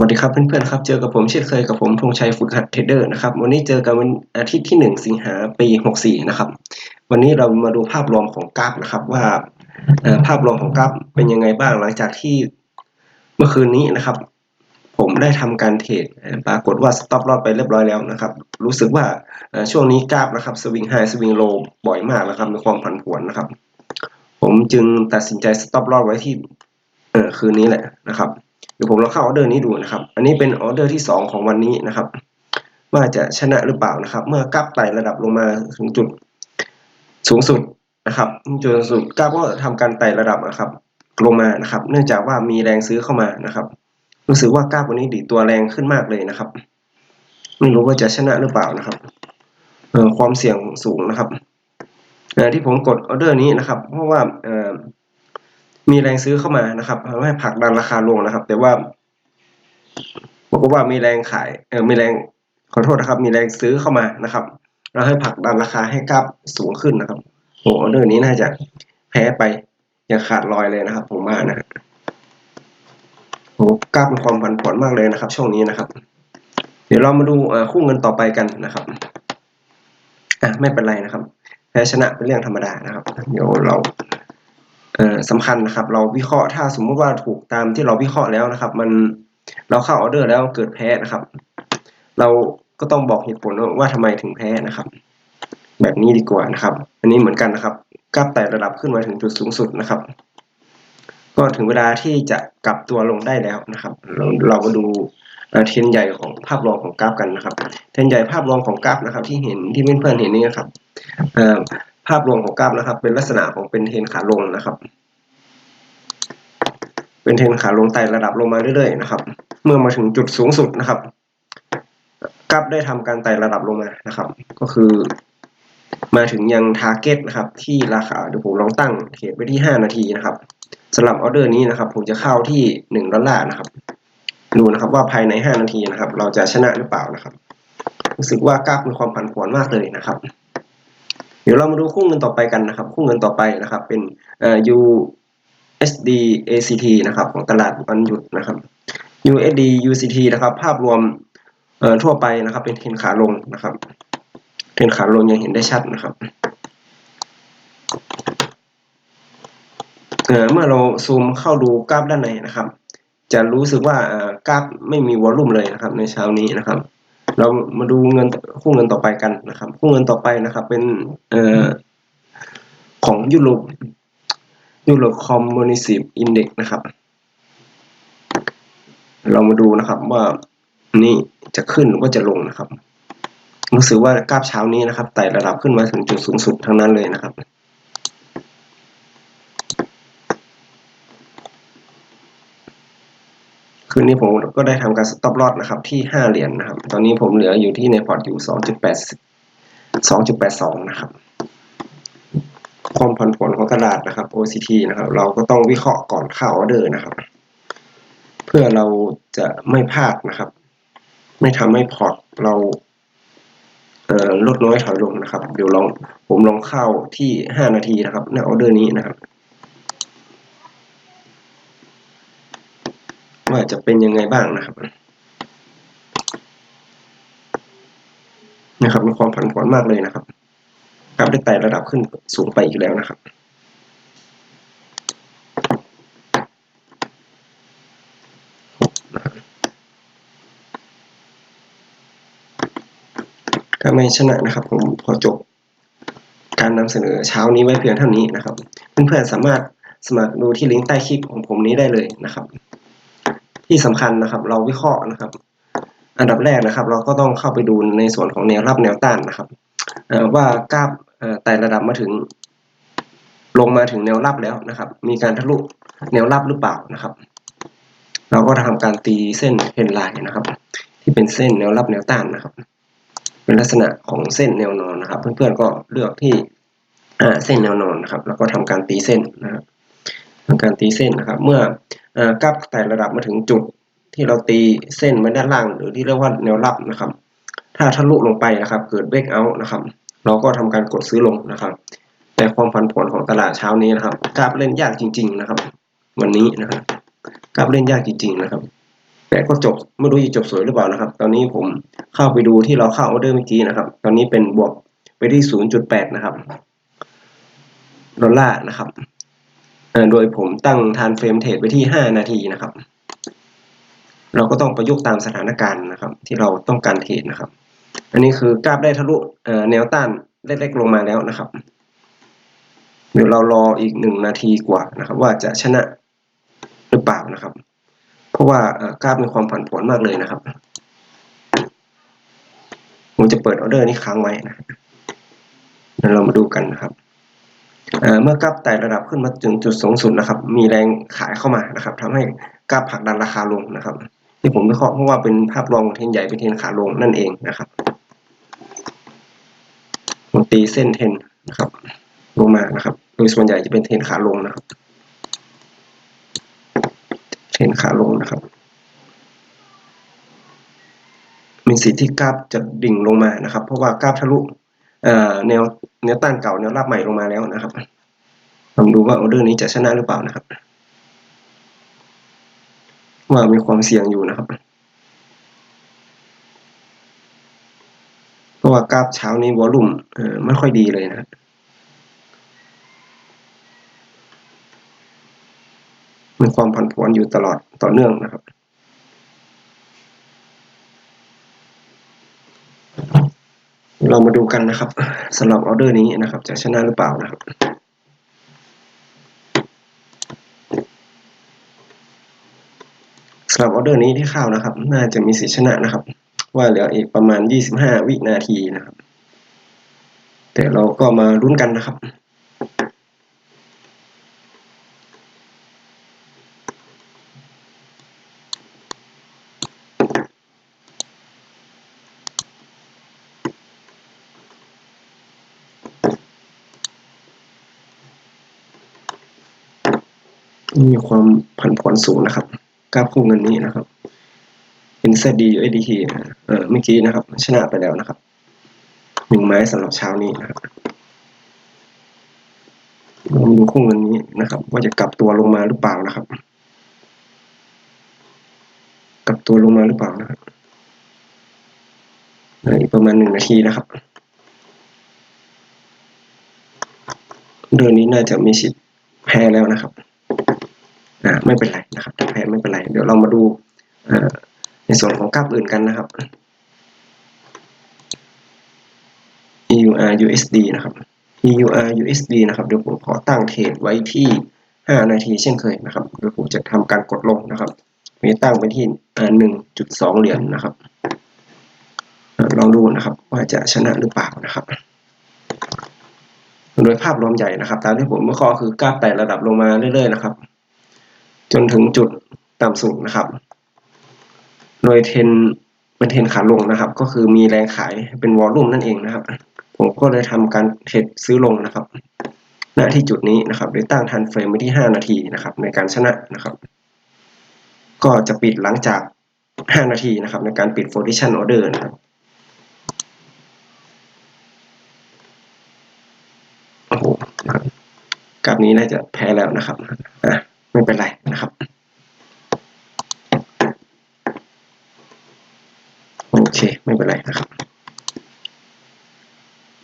สวัสดีครับเพื่อนๆครับเจอกับผมเช่นเคยกับผมธงชัยฝึกหัดเทรดเดอร์นะครับวันนี้เจอกันวันอาทิตย์ที่ 1 สิงหาปี 64 นะครับ วันนี้เรามาดูภาพรวมของกราฟนะครับ ว่าภาพรวมของกราฟเป็นยังไงบ้างหลังจากที่เมื่อคืนนี้นะครับ ผมได้ทำการเทรดปรากฏว่าสต็อปลอดไปเรียบร้อยแล้วนะครับ รู้สึกว่าช่วงนี้กราฟนะครับสวิงไฮสวิงโลบ่อยมากนะครับมีความผันผวนนะครับ ผมจึงตัดสินใจสต็อปลอดไว้ที่คืนนี้แหละนะครับ เดี๋ยวผมลองเข้าออเดอร์นี้ดูนะครับ อันนี้เป็นออเดอร์ที่ 2 ของวันนี้นะครับ ว่าจะชนะหรือเปล่านะครับ เมื่อกราฟไต่ระดับลงมาถึงจุดสูงสุดนะครับจุดสูงสุดกราฟก็ทำการไต่ระดับนะครับ ลงมานะครับ เนื่องจากว่ามีแรงซื้อเข้ามานะครับ รู้สึกว่ากราฟวันนี้ดีตัวแรงขึ้นมากเลยนะครับ ไม่รู้ว่าจะชนะหรือเปล่านะครับความเสี่ยงสูงนะครับที่ผมกดออเดอร์นี้นะครับ เพราะว่า มีแรงซื้อเข้ามานะครับทำให้ผลักดันราคาลงนะครับ แต่ว่าบอกว่ามีแรงขายเออมีแรงขอโทษนะครับ มีแรงซื้อเข้ามานะครับแล้วให้ผลักดันราคาให้กราฟสูงขึ้นนะครับโอ้ออเดอร์นี้น่าจะแพ้ไปอย่างขาดลอยเลยนะครับ ผมว่านะโอ้กราฟมีความผันผวนมากเลยนะครับ ช่วงนี้นะครับ เดี๋ยวเรามาดูคู่เงินต่อไปกันนะครับอะไม่เป็นไรนะครับแพ้ชนะเป็นเรื่องธรรมดานะครับ เดี๋ยวเรา สำคัญนะครับ เราวิเคราะห์ถ้าสมมุติว่าถูกตามที่เราวิเคราะห์แล้วนะครับ มันเราเข้าออเดอร์แล้วเกิดแพ้นะครับ เราก็ต้องบอกเหตุผลว่าทำไมถึงแพ้นะครับ แบบนี้ดีกว่านะครับ อันนี้เหมือนกันนะครับกราฟไต่ระดับขึ้นมาถึงจุดสูงสุดนะครับ ก็ถึงเวลาที่จะกลับตัวลงได้แล้วนะครับ เราเรามาดูเทรนใหญ่ของภาพรวมของกราฟกันนะครับเทรนใหญ่ภาพรวมของกราฟนะครับ ที่เห็นที่เพื่อนๆเห็นนี่นะครับ ภาพรวมของกราฟนะครับ เป็นลักษณะของเป็นเทรนขาลงนะครับ เป็นเทรนขาลงไต่ระดับลงมาเรื่อยๆนะครับ เมื่อมาถึงจุดสูงสุดนะครับกราฟได้ทำการไต่ระดับลงมานะครับ ก็คือ มาถึงยังทาร์เก็ตนะครับ ที่ราคาเดี๋ยวผมลองตั้งเทรดไว้ที่ 5 นาทีนะครับสำหรับออเดอร์นี้นะครับ ผมจะเข้าที่ 1 ดอลลาร์นะครับ ดูนะครับว่าภายใน 5 นาทีนะครับ เราจะชนะหรือเปล่านะครับ รู้สึกว่ากราฟมีความผันผวนมากเลยนะครับ ดี๋ยวเรามาดูคู่เงินต่อไปกันนะครับ คู่เงินต่อไปนะครับ เป็นเอ่อ USD ACT นะครับ ของตลาดวันหยุดนะครับ USD UCT นะครับ ภาพรวมเอ่อทั่วไปนะครับ เป็นเทรนขาลงนะครับ เทรนขาลงยังเห็นได้ชัดนะครับเอ่อเมื่อเราซูมเข้าดูกราฟด้านในนะครับ จะรู้สึกว่ากราฟไม่มีวอลลุ่มเลยนะครับ ในเช้านี้นะครับ เรามาดูเงินคู่เงินต่อไปกันนะครับคู่เงินต่อไปนะครับ เป็นเอ่อของยุโรปยุโรปคอมมูนิสต์อินเด็กนะครับ เรามาดูนะครับว่านี่จะขึ้นหรือว่าจะลงนะครับ รู้สึกว่ากราฟเช้านี้นะครับไต่ระดับขึ้นมาถึงจุดสูงสุดทั้งนั้นเลยนะครับ คืนนี้ผมก็ได้ทำการสต็อปลอ s นะครับที่ห้าเหรียญนนะครับ ตอนนี้ผมเหลืออยู่ที่ในพอร์ตอยู่สองจุดแปดสองนะครับ ความผันผวนของตลาดนะครับ OCT นะครับ เราก็ต้องวิเคราะห์ก่อนเข้าออเดอร์นะครับ เพื่อเราจะไม่พลาดนะครับ ไม่ทำให้พอร์ตเราเลดน้อยถอยลงนะครับ เดี๋ยวลองผมลองเข้าที่ห้านาทีนะครับในออเดอร์นี้นะครับ ว่าจะเป็นยังไงบ้างนะครับนะครับมีความผันผวนมากเลยนะครับกราฟได้ไต่ระดับขึ้นสูงไปอีกแล้วนะครับก็ไม่ชนะนะครับ ผมพอจบ การนำเสนอเช้านี้ไว้เพียงเท่านี้นะครับ เพื่อนๆสามารถสมัครดูที่ลิงก์ใต้คลิปของผมนี้ได้เลยนะครับ ที่สำคัญนะครับ เราวิเคราะห์นะครับ อันดับแรกนะครับ เราก็ต้องเข้าไปดูในส่วนของแนวรับแนวต้านนะครับว่ากราฟไต่ระดับมาถึง ลงมาถึงแนวรับแล้วนะครับ มีการทะลุแนวรับหรือเปล่านะครับ เราก็ทำการตีเส้นเพนไลน์นะครับ ที่เป็นเส้นแนวรับแนวต้านนะครับ เป็นลักษณะของเส้นแนวนอนนะครับ เพื่อนๆก็เลือกที่เส้นแนวนอนนะครับ แล้วก็ทำการตีเส้นนะครับทำการตีเส้นนะครับ เมื่อ กราฟไต่ระดับมาถึงจุด ที่เราตีเส้นไว้ด้านล่าง หรือที่เรียกว่าแนวรับนะครับ ถ้าทะลุลงไปนะครับ เกิดเบรกเอาท์นะครับ เราก็ทำการกดซื้อลงนะครับ แต่ความผันผวนของตลาดเช้านี้นะครับกราฟเล่นยากจริง ๆ นะครับ วันนี้นะครับกราฟเล่นยากจริง ๆ นะครับ แต่ก็จบไม่รู้จะจบสวยหรือเปล่านะครับ ตอนนี้ผมเข้าไปดูที่เราเข้าออเดอร์เมื่อกี้นะครับ ตอนนี้เป็นบวกไปที่ 0.8 นะครับ ดอลลาร์นะครับ โดยผมตั้งทานเฟรมเทรดไว้ที่ 5 นาทีนะครับ เราก็ต้องประยุกต์ตามสถานการณ์นะครับ ที่เราต้องการเทรดนะครับ อันนี้คือกราฟได้ทะลุแนวต้านเล็กๆลงมาแล้วนะครับ เดี๋ยวเรารออีกหนึ่งนาทีกว่านะครับ ว่าจะชนะหรือเปล่านะครับ เพราะว่ากราฟมีความผันผวนมากเลยนะครับ ผมจะเปิดออเดอร์นี้ค้างไว้นะเดี๋ยวเรามาดูกันนะครับ เมื่อกราฟไต่ระดับขึ้นมาถึงจุดสูงสุดนะครับ มีแรงขายเข้ามานะครับทำให้กราฟผลักดันราคาลงนะครับ ที่ผมวิเคราะห์เพราะว่าเป็นภาพรวมเทนใหญ่เป็นเทนขาลงนั่นเองนะครับผมตีเส้นเทนนะครับลงมานะครับ โดยส่วนใหญ่จะเป็นเทนขาลงนะครับ เทนขาลงนะครับ มีสิทธิ์ที่กราฟจะดิ่งลงมานะครับ เพราะว่ากราฟทะลุแนว แนวต้านเก่าแนวรับใหม่ลงมาแล้วนะครับลองดูว่าออเดอร์นี้จะชนะหรือเปล่านะครับ ว่ามีความเสี่ยงอยู่นะครับ เพราะว่ากราฟเช้านี้วอลุ่มไม่ค่อยดีเลยนะมีความผันผวนอยู่ตลอดต่อเนื่องนะครับ เรามาดูกันนะครับสำหรับออเดอร์นี้นะครับ จะชนะหรือเปล่านะครับสำหรับออเดอร์นี้ที่เข้านะครับ น่าจะมีสิทธิชนะนะครับ ว่าเหลืออีกประมาณ 25 วินาทีนะครับ แต่เราก็มาลุ้นกันนะครับ มีความผันผวนสูงนะครับกราฟคู่เงินนี้นะครับ เป็น ZD USDT เอ่อเมื่อกี้นะครับ ชนะไปแล้วนะครับหนึ่งไม้สำหรับเช้านี้นะครับเราดูคู่เงินนี้นะครับ ว่าจะกลับตัวลงมาหรือเปล่านะครับ กลับตัวลงมาหรือเปล่านะครับอีกประมาณหนึ่งนาทีนะครับ เดือนนี้น่าจะมีสิทธิ์แพ้แล้วนะครับ ไม่เป็นไรนะครับถ้าแพ้ไม่เป็นไรเดี๋ยวเรามาดูในส่วนของกราฟอื่นกันนะครับ EUR USD นะครับ EUR USD นะครับเดี๋ยวผมขอตั้งเทรดไว้ที่ 5 นาทีเช่นเคยนะครับเดี๋ยวผมจะทำการกดลงนะครับมีตั้งไปที่ 1.2 เหรียญนนะครับลองดูนะครับว่าจะชนะหรือเปล่านะครับ โดยภาพรวมใหญ่นะครับ ตามที่ผมวิเคราะห์คือกราฟไต่ระดับลงมาเรื่อยๆนะครับ จนถึงจุดต่ำสุดนะครับ โดยเทนเป็นเทนขาลงนะครับ ก็คือมีแรงขายเป็นวอลลุ่มนั่นเองนะครับ ผมก็เลยทำการเทรดซื้อลงนะครับณที่จุดนี้นะครับโดยตั้งทันเฟรมไว้ที่ 5 นาทีนะครับ ในการชนะนะครับ ก็จะปิดหลังจาก 5 นาทีนะครับ ในการปิด position order นะครับโอ้โหกับนี้น่าจะแพ้แล้วนะครับอะ ไม่เป็นไรนะครับโอเคไม่เป็นไรนะครับ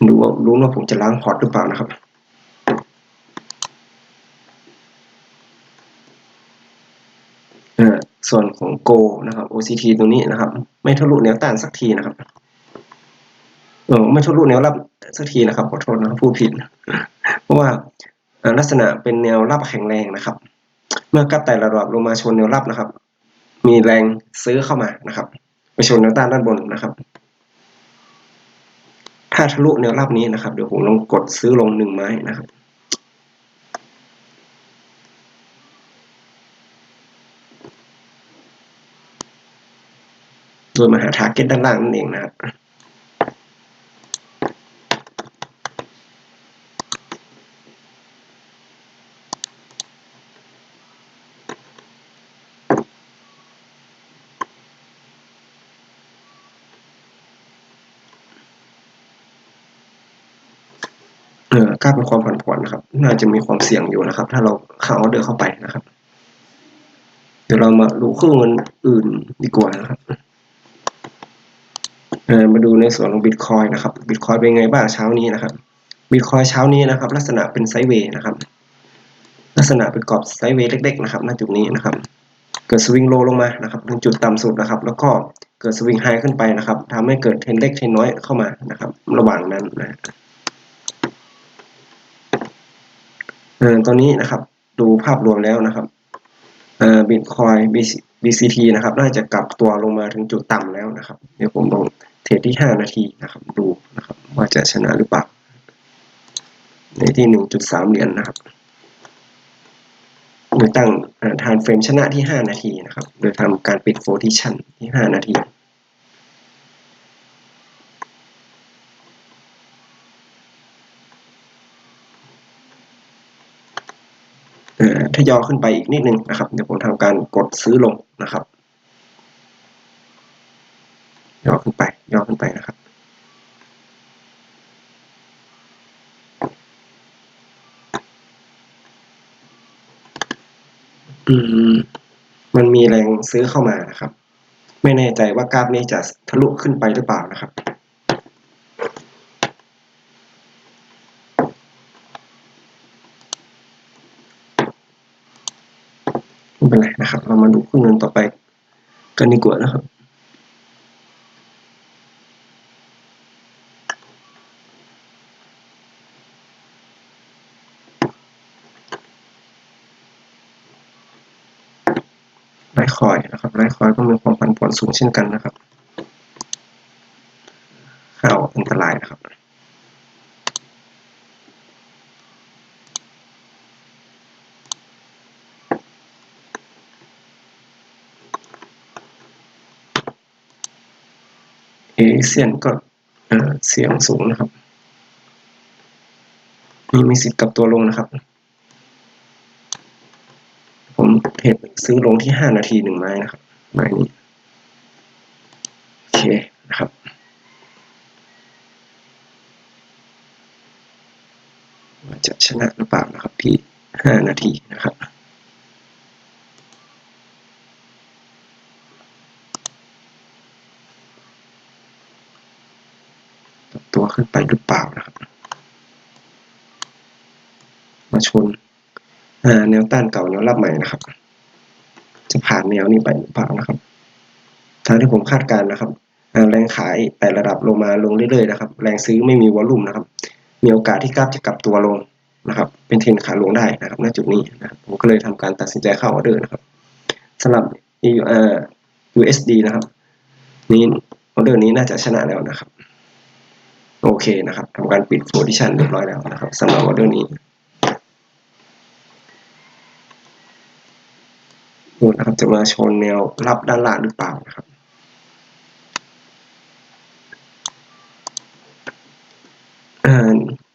ดูว่ารู้ว่าผมจะล้างพอร์ตหรือเปล่านะครับส่วนของ Go นะครับ OCT ตรงนี้นะครับ ไม่ทะลุแนวต้านสักทีนะครับเออไม่ทะลุแนวรับสักทีนะครับขอโทษนะครับพูดผิด เพราะว่าลักษณะเป็นแนวรับแข็งแรงนะครับ เมื่อกราฟไต่ระดับลงมาชนแนวรับนะครับ มีแรงซื้อเข้ามานะครับ ไปชนแนวต้านด้านบนนะครับ ถ้าทะลุแนวรับนี้นะครับ เดี๋ยวผมลองกดซื้อลงหนึ่งไม้นะครับโดยมาหาทาร์เก็ตด้านล่างนั่นเองนะครับ กล้าเป็นความผันผวนนะครับน่าจะมีความเสี่ยงอยู่นะครับ ถ้าเราเข้าออเดอร์เข้าไปนะครับ เดี๋ยวเรามาดูเคู่อเงินอื่นดีกว่านะครับเออมาดูในส่วนของบิตคอยนะครับบิตคอยเป็นไงบ้างเช้านี้นะครับบิตคอยเช้านี้นะครับ ลักษณะเป็นไซด์เวย์นะครับ ลักษณะเป็นกรอบไซด์เวย์เล็ก ๆ นะครับณจุดนี้นะครับ เกิดสวิงโลลงมานะครับถึงจุดต่ำสุดนะครับ แล้วก็เกิดสวิงไฮขึ้นไปนะครับทำให้เกิดเทรนเล็กเทรนน้อยเข้ามานะครับ ระหว่างนั้นนะ เออตอนนี้นะครับดูภาพรวมแล้วนะครับเออบิตคอย BCT นะครับ น่าจะกลับตัวลงมาถึงจุดต่ำแล้วนะครับ เดี๋ยวผมลองเทรดที่ห้านาทีนะครับ ดูนะครับ ว่าจะชนะหรือเปล่า ในที่หนึ่งจุดสามเหรียญนะครับโดยตั้งทานเฟรมชนะที่ 5 นาทีนะครับ โดยทำการปิดโฟทิชันที่ 5 นาที ถ้ายอขึ้นไปอีกนิดนึงนะครับ เดี๋ยวผมทำการกดซื้อลงนะครับ ย่อขึ้นไป ย่อขึ้นไปนะครับ อืม มันมีแรงซื้อเข้ามานะครับ ไม่แน่ใจว่ากราฟนี้จะทะลุขึ้นไปหรือเปล่านะครับ ไม่เป็นไรนะครับ เรามาดูคู่เงินต่อไปกันดีกว่านะครับไลคอยนะครับไลคอยก็มีความผันผวนสูงเช่นกันนะครับเข้าอันตรายนะครับ เอเซียนก็เสียงสูงนะครับมีมีสิทธิ์กับตัวลงนะครับ ผมเทรดซื้อลงที่ห้านาทีหนึ่งไม้นะครับไม้นี้โอเคนะครับว่าจะชนะหรือเปล่านะครับที่ห้านาทีนะครับ ตัว ขึ้นไปหรือเปล่านะครับมาชนแนวต้านเก่าแนวรับใหม่นะครับ จะผ่านแนวนี้ไปหรือเปล่านะครับทางที่ผมคาดการณ์นะครับแรงขายแต่ระดับลงมาลงเรื่อยๆนะครับ แรงซื้อไม่มีวอลลุ่มนะครับ มีโอกาสที่กราฟจะกลับตัวลงนะครับ เป็นเทรนขาลงได้นะครับณจุดนี้นะครับผมก็เลยทำการตัดสินใจเข้าออเดอร์นะครับสำหรับ USD นะครับ นี้ออเดอร์นี้น่าจะชนะแล้วนะครับ โอเคนะครับทำการปิดโพซิชันเรียบร้อยแล้วนะครับสำหรับออเดอร์นี้ดูนะครับจะมาชนแนวรับด้านล่างหรือเปล่านะครับ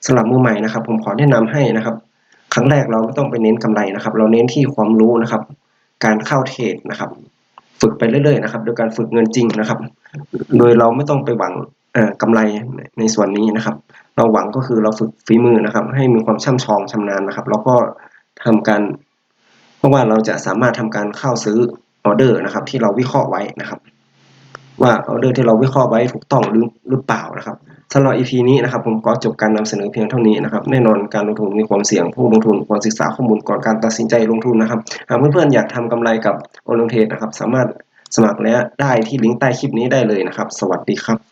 สำหรับมือใหม่นะครับ ผมขอแนะนำให้นะครับ ครั้งแรกเราไม่ต้องไปเน้นกำไรนะครับ เราเน้นที่ความรู้นะครับ การเข้าเทรดนะครับ ฝึกไปเรื่อยๆนะครับ โดยการฝึกเงินจริงนะครับ โดยเราไม่ต้องไปหวัง กำไรในส่วนนี้นะครับ เราหวังก็คือเราฝึกฝีมือนะครับ ให้มีความช่ำชองชำนาญนะครับ แล้วก็ทำการ เพราะว่าเราจะสามารถทำการเข้าซื้อออเดอร์นะครับ ที่เราวิเคราะห์ไว้นะครับ ว่าออเดอร์ที่เราวิเคราะห์ไว้ถูกต้องหรือหรือเปล่านะครับสำหรับ EP นี้นะครับ ผมก็จบการนำเสนอเพียงเท่านี้นะครับ แน่นอนการลงทุนมีความเสี่ยง ผู้ลงทุนควรศึกษาข้อมูลก่อนการตัดสินใจลงทุนนะครับหากเพื่อนๆอยากทำกำไรกับโอลงเทรดนะครับ สามารถสมัครและได้ที่ลิงก์ใต้คลิปนี้ได้เลยนะครับ สวัสดีครับ